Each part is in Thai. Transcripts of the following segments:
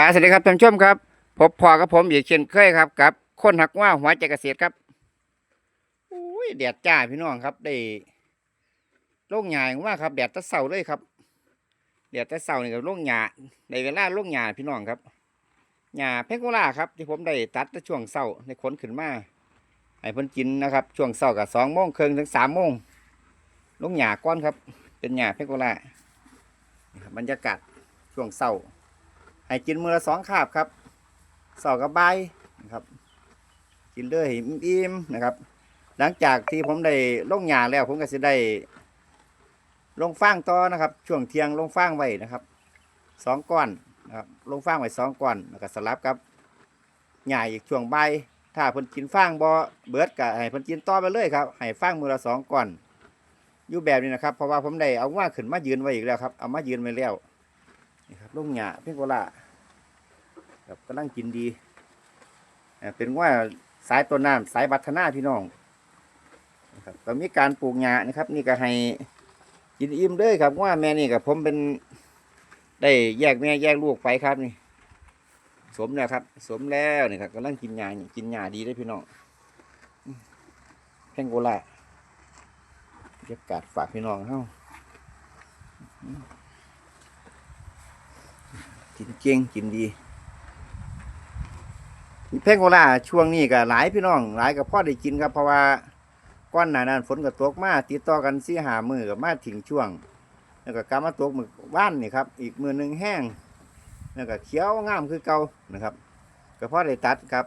ครับสวัสดีครับท่านผู้ชมครับพบพอกับผมอีกเช่นเคยครับกับคนหักว่าหัวใจเกษตรครับอุ้ยแดดจ้าพี่น้องครับได้โล่งหยาอย่างว่าครับแดดตะเสาเลยครับแดดตะเสาเนี่กับโล่งหยาในเวลาโล่งหยาพี่น้องครับหยาเพกโกล่าครับที่ผมได้ตัดในช่วงเสาในขนขึ้นมาให้พิ่นกินนะครับ ช่วงเสากับสองโมงครึ่งถึงสามโมงโลงหยาก้อนครับ เป็นหยาเพกโกล่าบรรยากาศช่วงเสา ให้กินมือละสองคาบครับสองกับใบายนะครับ กินเลยให้อิ่มๆนะครับ หลังจากที่ผมได้ลงหยาแล้ว ผมก็จะได้ ลงฟางต่อนะครับ ช่วงเที่ยงลงฟางไว้นะครับสองก้อนนะครับลงฟางไว้สองก้อนแล้วก็สลับกับหญ้าอีกช่วงใบถ้าเพิ่นกินฟางบ่เบิดก็ให้เพิ่นกินต่อไปเลยครับให้ฟางมือละสองก้อนอยู่แบบนี้นะครับ เพราะว่าผมได้เอาว่าขึ้นมายืนไว้อีกแล้วครับเอามายืนไว้แล้ว นี่ครับลุงหยาเพียงโกล่าครับกำลังกินดีเป็นว่าสายต้นน้ำสายบัฒนาพี่น้องนะครับก็มีการปลูกหญ้านะครับ นี่ก็ให้กินอิ่มเลยครับว่าแม่นี่กับผมเป็นได้แยกแม่แยกลูกไปครับนี่ สมแล้วครับ สมแล้วนี่ครับกำลังกินหญ้านี่กินหญ้าดีได้พี่น้องอืมเพียงโกล่าบรรยากาศฝากพี่น้องเฮา กินเก่งกินดีเพงโกลาช่วงนี้ก็หลายพี่น้อง หลายกับพ่อได้กินครับเพราะว่าก้อนหนานั้นฝนก็ตกมาติดต่อกันสี่หามือกับมาถึงช่วง แล้วก็กลับมาตกมือบ้านนี่ครับ อีกมือหนึ่งแห้ง แล้วก็เขียวงามคือเก่านะครับก็พ่อได้ตัดครับ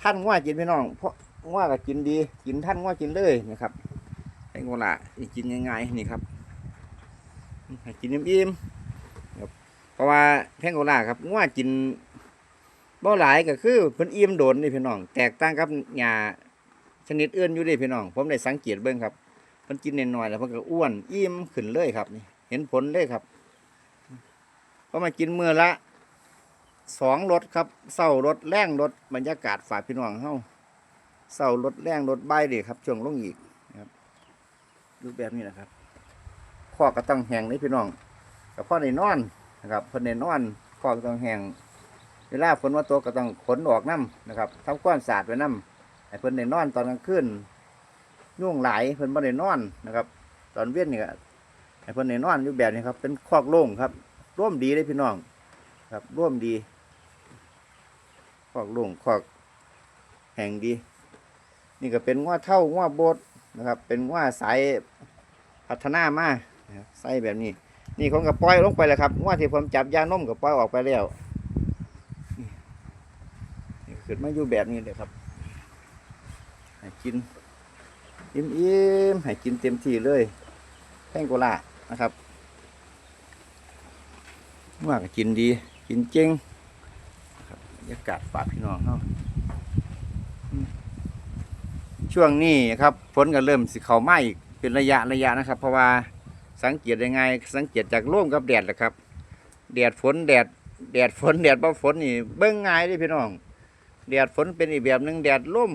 ท่านว่ากินพี่น้อง เพราะว่าก็กินดี กินท่านว่ากินเลยนะครับเพงโกลานี่กินง่ายๆนี่ครับกินอิ่มๆ ครับเพราะว่าแพงโกลาครับงัวกินบ่หลายก็คือเพิ่นอิ่มโดนนี่พี่น้อง แตกต่างกับหญ้าชนิดอื่นอยู่ด้พี่น้อง ผมได้สังเกตเบิ่งครับเพิ่นกินน้อยๆแล้วเพิ่นก็อ้วนอิ่มขึ้นเลยครับนี่ เห็นผลเลยครับเพราะมากินมื้อละสองรสครับเศร้ารสแรงรสบรรยากาศฝากพี่น้องเฮาเศร้ารสแรงรสใบเด้ครับช่วงลงอีกครับรูปแบบนี้นะครับข้อก็ต้องแหงนี่พี่น้อง กับพ่อในนอนนะครับเพิ่นในนอนข้อก็ต้องแห้งเวลาฝนว่าตกก็ต้องขนออกน้ำนะครับทำก้อนสาดไว้น้ำให้เพิ่นในนอนตอนกลางคืนยุ่งหลายเพิ่นบ่ได้นอนนะครับ ตอนเว้นนี่ก็ให้เพิ่นในนอนอยู่แบบนี้ครับ เป็นคอกโล่งครับ ร่วมดีเลยพี่น้อง ครับร่วมดีคอกโล่งคอกแห่งดี นี่ก็เป็นง้อเท่าง้อโบดนะครับ เป็นง้อสายพัฒนามาใส่แบบนี้ นี่ผมก็ปล่อยลงไปแล้วครับว่าที่ผมจับยานมก็ปล่อยออกไปแล้วนี่นี่ขึ้นมาอยู่แบบนี้เลยครับให้กินอิ่มๆให้กินเต็มที่เลยแป้งโกลานะครับว่าก็กินดี กินเจ๋งนะครับบรรยากาศฝากพี่น้องเนาะช่วงนี้ครับฝนก็เริ่มสิเขามาอีกเป็นระยะระยะนะครับ เพราะว่า สังเกตยังไงสังเกตจากร่มกับแดดแหละครับแดดฝนแดดแดดฝนแดดบ่ฝนนี่เบิ่งง่ายเด้พี่น้องแดดฝนเป็นอีกแบบหนึ่งแดดร่ม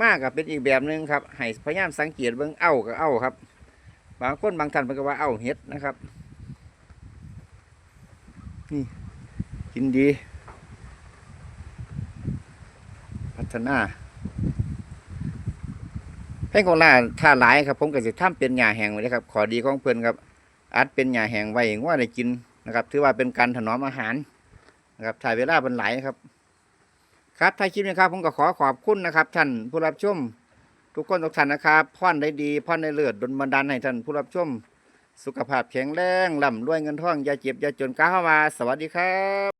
มากกับเป็นอีกแบบหนึ่งครับให้พยายามสังเกตเบิ่งเอ้ากับเอ้าครับ บางคนบางท่านเพิ่นก็ว่าเอ้าเฮ็ดนะครับนี่กินดี พัฒนา งของหน้าถ้าหลายครับผมก็จะทำเป็นหญ้าแห้งไว้เลยครับขอดีของเพิ่อนครับ อัดเป็นหญ้าแห้งไว้ว่าได้กินนะครับ ถือว่าเป็นการถนอมอาหารนะครับถ่ายเวลาเป็นหลายครับ ครับถ้าคลิปนี้ครับ ผมก็ขอขอบคุณนะครับ ท่านผู้รับชมทุกคนทุกท่านนะครับพ่อนได้ดีพ่อนได้เลือดดลบันดาลให้ท่านผู้รับชม สุขภาพแข็งแรงร่ำรวยเงินทองอย่าเจ็บอย่าจนก้าวมาสวัสดีครับ